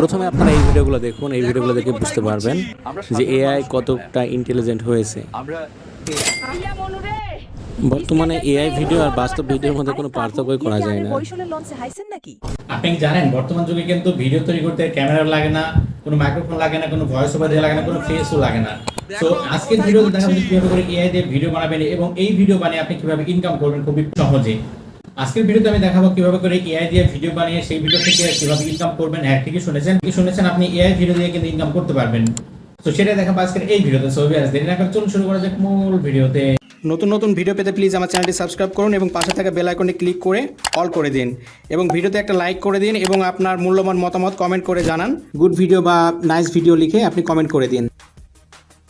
প্রথমে আপনারা এই ভিডিওগুলো দেখুন এই ভিডিওগুলো দেখে বুঝতে পারবেন যে এআই কতটা ইন্টেলিজেন্ট হয়েছে। বর্তমানে এআই ভিডিও আর বাস্তব ভিডিওর মধ্যে কোনো পার্থক্যই করা যায় না। আপনি কি জানেন বর্তমান যুগে কিন্তু ভিডিও তৈরি করতে ক্যামেরা লাগে না কোনো মাইক্রোফোন লাগে না কোনো ভয়েস ওভার দেওয়া লাগে না কোনো ফেসও লাগে না। তো আজকের ভিডিওতে দেখা যাচ্ছে কীভাবে করে এআই দিয়ে ভিডিও বানাবেন এবং এই ভিডিও বানিয়ে আপনি কীভাবে ইনকাম করবেন খুবই সহজে। আজকের ভিডিওতে আমি দেখাবো কীভাবে করে এআই দিয়ে ভিডিও বানিয়ে সেই ভিডিও থেকে কীভাবে ইনকাম করবেন। হ্যাঁ ঠিকই শুনেছেন। কি শুনেছেন? আপনি এআই ভিডিও দিয়ে কিন্তু ইনকাম করতে পারবেন। তো সেটাই দেখাবো আজকের এই ভিডিওতে। ছবি আসবে দেরি না করে চলুন শুরু করা যাক মূল ভিডিওতে। নতুন নতুন ভিডিও পেতে প্লিজ আমার চ্যানেলটি সাবস্ক্রাইব করুন এবং পাশে থাকা বেল আইকনে ক্লিক করে অল করে দিন। এবং ভিডিওতে একটা লাইক করে দিন এবং আপনার মূল্যবান মতামত কমেন্ট করে জানান। গুড ভিডিও বা নাইস ভিডিও লিখে আপনি কমেন্ট করে দিন।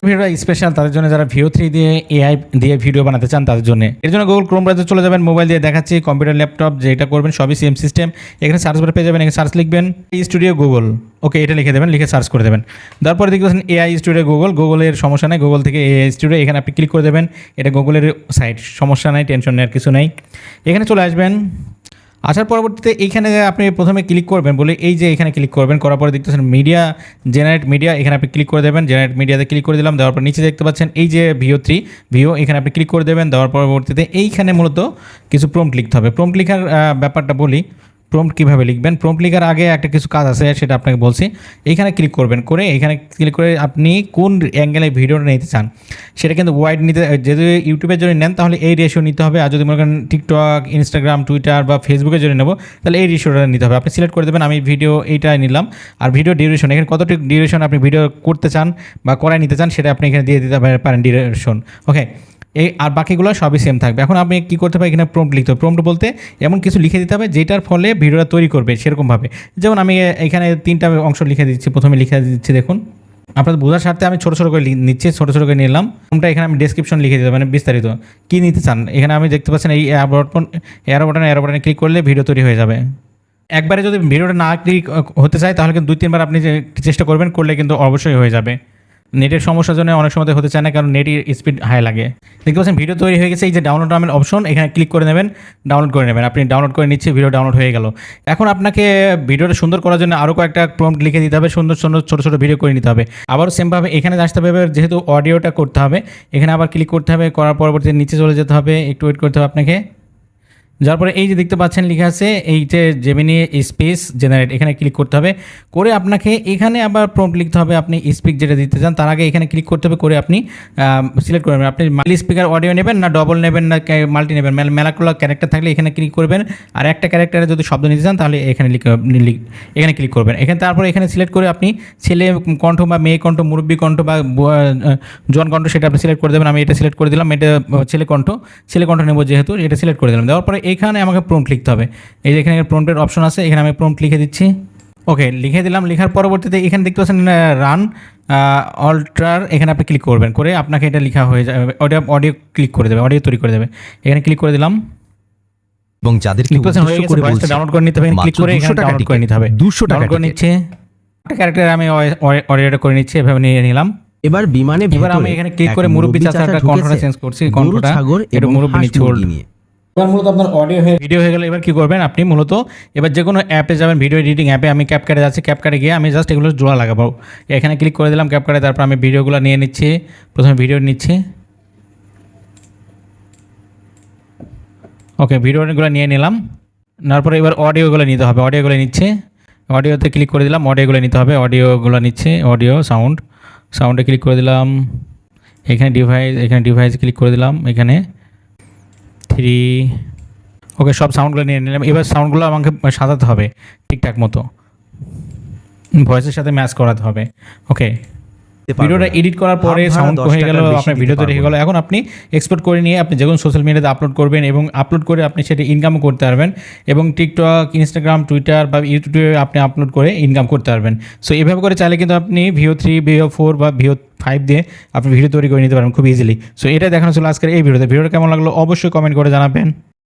ভিডিওটা স্পেশাল তাদের জন্য যারা ভিও থ্রি দিয়ে এআই দিয়ে ভিডিও বানাতে চান, তাদের জন্য। এর জন্য গুগল ক্রোম ব্রাউজারে চলে যাবেন মোবাইল দিয়ে দেখাচ্ছি কম্পিউটার ল্যাপটপ যেটা করবেন, সবই সেম সিস্টেম এখানে সার্চ বারে পেয়ে যাবেন, এখানে সার্চ লিখবেন স্টুডিও গুগল ওকে এটা লিখে দেবেন, লিখে সার্চ করে দেবেন। তারপরে দেখতে পাচ্ছেন এআই স্টুডিও গুগল গুগলের সমস্যা নেই গুগল থেকে এআই স্টুডিও এখানে আপনি ক্লিক করে দেবেন, এটা গুগলের সাইট সমস্যা নাই টেনশন নেওয়ার কিছু নাই। এখানে চলে আসবেন আসার পরবর্তীতে এইখানে আপনি প্রথমে ক্লিক করবেন, বলে এই যে এখানে ক্লিক করবেন, করার পরে দেখতেছেন মিডিয়া জেনারেট মিডিয়া এখানে আপনি ক্লিক করে দেবেন জেনারেট মিডিয়াতে ক্লিক করে দিলাম, দেওয়ার পর নিচে দেখতে পাচ্ছেন এই যে ভিও থ্রি ভিও এখানে আপনি ক্লিক করে দেবেন, দেওয়ার পরবর্তীতে এইখানে মূলত কিছু প্রম্পট লিখতে হবে। প্রম্পট লিখার ব্যাপারটা বলি প্রম্পট কীভাবে লিখবেন? প্রম্পট লেখার আগে একটা কিছু কাজ আছে, সেটা আপনাকে বলছি। এইখানে ক্লিক করবেন, করে এখানে ক্লিক করে আপনি কোন অ্যাঙ্গেলে ভিডিওটা নিতে চান, সেটা কিন্তু ওয়াইড নিতে যদি ইউটিউবের জন্য নেন, তাহলে এই রেশিও নিতে হবে। আর যদি মনে করেন টিকটক ইনস্টাগ্রাম টুইটার বা ফেসবুকের জন্য নেব, তাহলে এই রেশিওটা নিতে হবে। আপনি সিলেক্ট করে দেবেন, আমি ভিডিও এইটাই নিলাম। আর ভিডিও ডিউরেশন এখানে কতটুকু ডিউরেশন আপনি ভিডিও করতে চান বা করাই নিতে চান, সেটা আপনি এখানে দিয়ে দিতে পারেন ডিউরেশন ওকে এই আর বাকিগুলো সবই সেম থাকবে। এখন আপনি কী করতে হবে এখানে প্রম্পট লিখতে হবে। প্রম্পট বলতে এমন কিছু লিখে দিতে হবে, যেটার ফলে ভিডিওটা তৈরি করবে সেরকমভাবে। যেমন আমি এখানে তিনটা অংশ লিখে দিচ্ছি। প্রথমে লিখে দিচ্ছি, দেখুন। আপনাদের বোঝার স্বার্থে আমি ছোটো ছোটো করে নিচ্ছি, ছোটো ছোটো করে নিলাম। কোনটা এখানে আমি ডেসক্রিপশন লিখে দিতে মানে বিস্তারিত। কী নিতে চান? এখানে আমি দেখতে পাচ্ছেন এই অ্যারো বটন বটন অ্যারো বটনে ক্লিক করলে ভিডিও তৈরি হয়ে যাবে। একবারে যদি ভিডিওটা না ক্লিক হতে চায়, তাহলে কিন্তু দুই, তিনবার আপনি চেষ্টা করবেন, করলে কিন্তু অবশ্যই হয়ে যাবে। নেটের সমস্যার জন্য অনেক সময় হতে চায় না, কারণ নেটের স্পিড হাই লাগে। দেখতে পাচ্ছেন ভিডিও তৈরি হয়ে গেছে, এই যে ডাউনলোড নামের অপশন এখানে ক্লিক করে নেবেন ডাউনলোড করে নেবেন। আপনি ডাউনলোড করে নিচ্ছে ভিডিও ডাউনলোড হয়ে গেল। এখন আপনাকে ভিডিওটা সুন্দর করার জন্য আরও কয়েকটা প্রম্পট লিখে দিতে হবে, সুন্দর সুন্দর, ছোটো ছোটো ভিডিও করে নিতে হবে। আবার সেমভাবে এখানে আসতে হবে যেহেতু অডিওটা করতে হবে, এখানে আবার ক্লিক করতে হবে, করার পরবর্তীতে নিচে চলে যেতে হবে, একটু ওয়েট করতে হবে আপনাকে। যার পরে এই যে দেখতে পাচ্ছেন লেখা আছে এই যে জেমিনি স্পেস জেনারেট এখানে ক্লিক করতে হবে। করে আপনাকে এখানে আবার প্রম্পট লিখতে হবে আপনি স্পিক যেটা দিতে চান, তার আগে এখানে ক্লিক করতে হবে, করে আপনি সিলেক্ট করবেন আপনি মাল্টি স্পিকার অডিও নেবেন না ডবল নেবেন না মাল্টি নেবেন। মেলা- মেলাগুলো ক্যারেক্টার থাকলে এখানে ক্লিক করবেন। আর একটা ক্যারেক্টারে যদি শব্দ নিতে চান, তাহলে এখানে এখানে ক্লিক করবেন। এখানে তারপরে এখানে সিলেক্ট করে আপনি ছেলে কণ্ঠ বা মেয়ে কণ্ঠ, মুরব্বী কণ্ঠ বা জন কণ্ঠ, সেটা আপনি সিলেক্ট করে দেবেন। আমি এটা সিলেক্ট করে দিলাম, এটা ছেলে কণ্ঠ। ছেলে কণ্ঠ নেব যেহেতু, এটা সিলেক্ট করে দিলাম। দেওয়ার পরে এখানে আমাকে প্রম্পট লিখতে হবে। এই যে এখানে প্রম্পটের অপশন আছে এখানে আমি প্রম্পট লিখে দিচ্ছি। ওকে লিখে দিলাম লেখার পরবর্তীতে এখানে দেখতে পাচ্ছেন রান অল্টার এখানে আপনি ক্লিক করবেন। করে আপনাকে এটা লেখা হয়ে যাবে অডিও অডিও ক্লিক করে দেবে অডিও তৈরি করে দেবে। এখানে ক্লিক করে দিলাম। এবং যাদেরকে ক্লিক করছেন হয়ে গেছে ভয়েসটা ডাউনলোড করে নিতে হবে। ক্লিক করে এখানে ডাউনলোড করে নিতে হবে। 200 টাকা করে নিচ্ছে। একটা ক্যারেক্টার আমি অডিওটা করে নিচ্ছি এভাবে নিয়ে নিলাম। এবার বিমানে এবার আমি এখানে ক্লিক করে মুরব্বি মুরব্বি চাচার চাচা কণ্ঠটা ঢুকেছে, চেঞ্জ করছি ছাগল এটা মুরব্বি হাঁস নিয়ে। এবার মূলত আপনার অডিও হয়ে ভিডিও হয়ে গেলে এবার কি করবেন আপনি? মূলত এবার যে কোনো অ্যাপে যাবেন ভিডিও এডিটিং অ্যাপে। আমি ক্যাপকাটে যাচ্ছি। ক্যাপকাটে গিয়ে আমি জাস্ট এগুলো জোড়া লাগাবো। এখানে ক্লিক করে দিলাম ক্যাপকাটে তারপর আমি ভিডিওগুলো নিয়ে নিচ্ছি। প্রথমে ভিডিও নিচ্ছি। ওকে ভিডিওগুলো নিয়ে নিলাম। তারপরে এবার অডিওগুলো নিতে হবে। অডিওগুলো নিচ্ছে। অডিওতে ক্লিক করে দিলাম। অডিওগুলো নিতে হবে। অডিওগুলো নিচ্ছে। অডিও সাউন্ড সাউন্ডে ক্লিক করে দিলাম। এখানে ডিভাইস এখানে ডিভাইস ক্লিক করে দিলাম। এখানে থ্রি ওকে সব সাউন্ডগুলো নিয়ে নিলাম। এবার সাউন্ডগুলো আমাকে সাজাতে হবে ঠিকঠাক মতো। ভয়েসের সাথে ম্যাচ করাতে হবে। ওকে দিতে পারব ভিডিওটা এডিট করার পরে সাউন্ড হয়ে গেল আপনার ভিডিও তৈরি হয়ে গেল এখন আপনি এক্সপোর্ট করে নিয়ে আপনি যখন সোশ্যাল মিডিয়াতে আপলোড করবেন এবং আপলোড করে আপনি সেটা ইনকামও করতে পারবেন এবং টিকটক ইনস্টাগ্রাম টুইটার বা ইউটিউবে আপনি আপলোড করে ইনকাম করতে পারবেন। সো এভাবে করে চাইলে কিন্তু আপনি ভিও থ্রি ভিও ফোর বা ভিও ফাইভ দিয়ে আপনি ভিডিও তৈরি করে নিতে পারবেন খুব ইজিলি সো এটা দেখানো ছিল আজকের এই ভিডিওতে। ভিডিওটা কেমন লাগল অবশ্যই কমেন্ট করে জানাবেন।